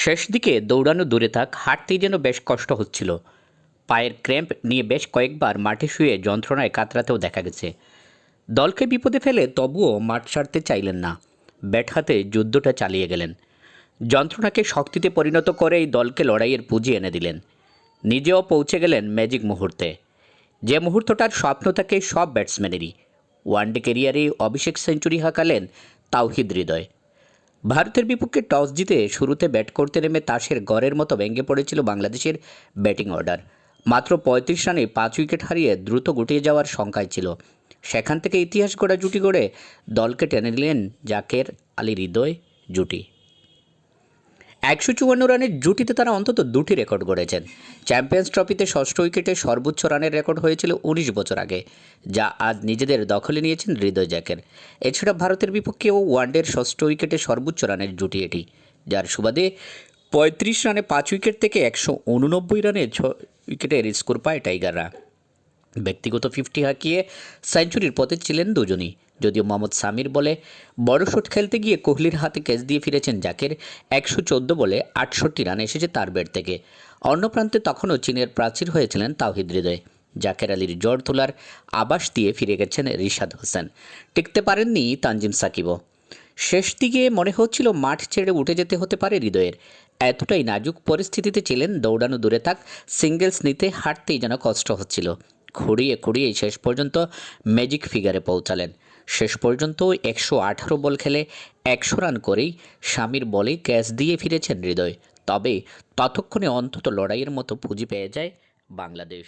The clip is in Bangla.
শেষ দিকে দৌড়ানো দূরে থাক, হাঁটতেই যেন বেশ কষ্ট হচ্ছিল। পায়ের ক্র্যাম্প নিয়ে বেশ কয়েকবার মাঠে শুয়ে যন্ত্রণায় কাতরাতেও দেখা গেছে। দলকে বিপদে ফেলে তবুও মাঠ ছাড়তে চাইলেন না। ব্যাট হাতে যুদ্ধটা চালিয়ে গেলেন। যন্ত্রণাকে শক্তিতে পরিণত করে এই দলকে লড়াইয়ের পুঁজি এনে দিলেন। নিজেও পৌঁছে গেলেন ম্যাজিক মুহূর্তে। যে মুহূর্তটার স্বপ্ন থাকে সব ব্যাটসম্যানেরই। ওয়ানডে কেরিয়ারে অভিষেক সেঞ্চুরি হাঁকালেন তাওহিদ হৃদয়। ভারতের বিপক্ষে টস জিতে শুরুতে ব্যাট করতে নেমে তাসের গড়ের মতো ভেঙে পড়েছিল বাংলাদেশের ব্যাটিং অর্ডার। মাত্র পঁয়ত্রিশ রানে পাঁচ উইকেট হারিয়ে দ্রুত গুটিয়ে যাওয়ার শঙ্কায় ছিল। সেখান থেকে ইতিহাস গড়া জুটি গড়ে দলকে টেনে নিলেন জাকের আলী হৃদয় জুটি। একশো চুয়ান্ন রানের জুটিতে তারা অন্তত দুটি রেকর্ড গড়েছেন। চ্যাম্পিয়ন্স ট্রফিতে ষষ্ঠ উইকেটে সর্বোচ্চ রানের রেকর্ড হয়েছিল উনিশ বছর আগে, যা আজ নিজেদের দখলে নিয়েছেন হৃদয় জ্যাকের এছাড়া ভারতের বিপক্ষেও ওয়ানডের ষষ্ঠ উইকেটে সর্বোচ্চ রানের জুটি এটি, যার সুবাদে পঁয়ত্রিশ রানে পাঁচ উইকেট থেকে একশো উননব্বই রানে ছ উইকেটের স্কোর পায় টাইগাররা। ব্যক্তিগত ফিফটি হাঁকিয়ে সেঞ্চুরির পথে ছিলেন দুজনই। যদিও মোহাম্মদ সামির বলে, বড় শট খেলতে গিয়ে কোহলির হাতে ক্যাচ দিয়ে ফিরেছেন জাকের একশো চোদ্দ বলে আটষট্টি রান এসেছে তার ব্যাট থেকে। অন্য প্রান্তে তখনও চীনের প্রাচীর হয়েছিলেন তাওহিদ হৃদয়। জাকের আলীর জ্বর তোলার আবাস দিয়ে ফিরে গেছেন রিশাদ হোসেন। টিকতে পারেননি তানজিম সাকিবও। শেষ দিকে মনে হচ্ছিল মাঠ ছেড়ে উঠে যেতে হতে পারে হৃদয়ের। এতটাই নাজুক পরিস্থিতিতে ছিলেন দৌড়ানো দূরে থাক, সিঙ্গেলস নিতে হাঁটতেই যেন কষ্ট হচ্ছিল। খুঁড়িয়ে খুঁড়িয়ে শেষ পর্যন্ত ম্যাজিক ফিগারে পৌঁছালেন। শেষ পর্যন্ত একশো আঠারো বল খেলে একশো রান করেই স্বামীর বলে ক্যাচ দিয়ে ফিরেছেন হৃদয়। তবে ততক্ষণে অন্তত লড়াইয়ের মতো পুঁজি পেয়ে যায় বাংলাদেশ।